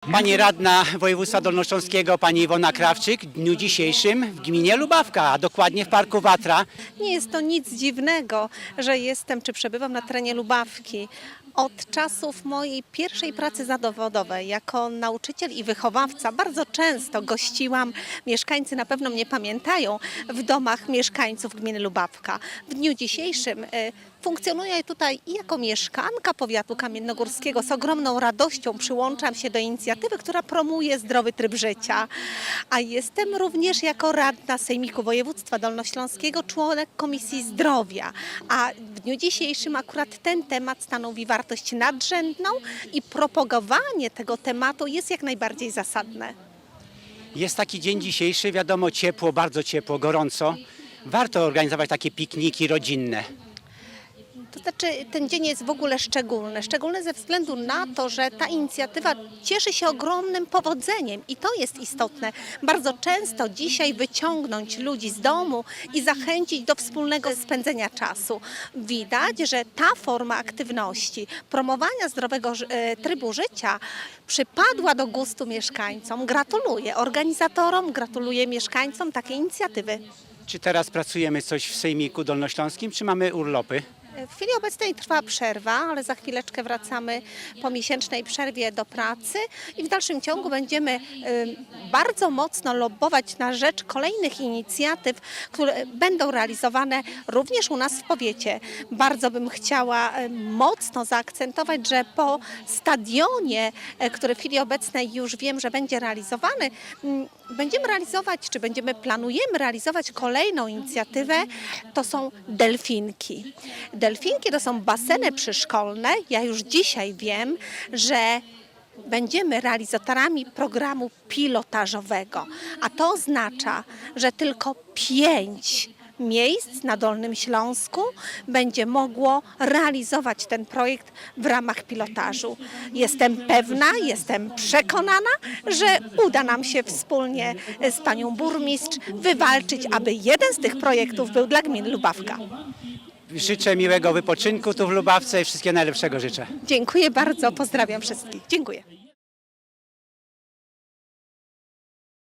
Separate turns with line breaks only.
Pani radna województwa dolnośląskiego, pani Iwona Krawczyk, w dniu dzisiejszym w gminie Lubawka, a dokładnie w parku Watra.
Nie jest to nic dziwnego, że jestem czy przebywam na terenie Lubawki. Od czasów mojej pierwszej pracy zawodowej jako nauczyciel i wychowawca bardzo często gościłam, mieszkańcy na pewno mnie pamiętają, w domach mieszkańców gminy Lubawka. W dniu dzisiejszym e, funkcjonuję tutaj i jako mieszkanka powiatu kamiennogórskiego. Z ogromną radością przyłączam się do inicjatywy, która promuje zdrowy tryb życia. A jestem również jako radna Sejmiku Województwa Dolnośląskiego, członek Komisji Zdrowia. A w dniu dzisiejszym akurat ten temat stanowi wartość nadrzędną i propagowanie tego tematu jest jak najbardziej zasadne.
Jest taki dzień dzisiejszy, wiadomo, ciepło, bardzo ciepło, gorąco. Warto organizować takie pikniki rodzinne.
To znaczy, ten dzień jest w ogóle szczególny. Szczególny ze względu na to, że ta inicjatywa cieszy się ogromnym powodzeniem i to jest istotne. Bardzo często dzisiaj wyciągnąć ludzi z domu i zachęcić do wspólnego spędzenia czasu. Widać, że ta forma aktywności, promowania zdrowego e, trybu życia przypadła do gustu mieszkańcom. Gratuluję organizatorom, gratuluję mieszkańcom takiej inicjatywy.
Czy teraz pracujemy coś w Sejmiku Dolnośląskim, czy mamy urlopy?
W chwili obecnej trwa przerwa, ale za chwileczkę wracamy po miesięcznej przerwie do pracy i w dalszym ciągu będziemy y, bardzo mocno lobbować na rzecz kolejnych inicjatyw, które będą realizowane również u nas w powiecie. Bardzo bym chciała y, mocno zaakcentować, że po stadionie, y, który w chwili obecnej już wiem, że będzie realizowany, mm, będziemy realizować, czy będziemy planujemy realizować kolejną inicjatywę, to są delfinki. Delfinki to są baseny przyszkolne. Ja już dzisiaj wiem, że będziemy realizatorami programu pilotażowego, a to oznacza, że tylko pięć miejsc na Dolnym Śląsku będzie mogło realizować ten projekt w ramach pilotażu. Jestem pewna, jestem przekonana, że uda nam się wspólnie z panią burmistrz wywalczyć, aby jeden z tych projektów był dla gminy Lubawka.
Życzę miłego wypoczynku tu w Lubawce i wszystkiego najlepszego życzę.
Dziękuję bardzo, pozdrawiam wszystkich. Dziękuję.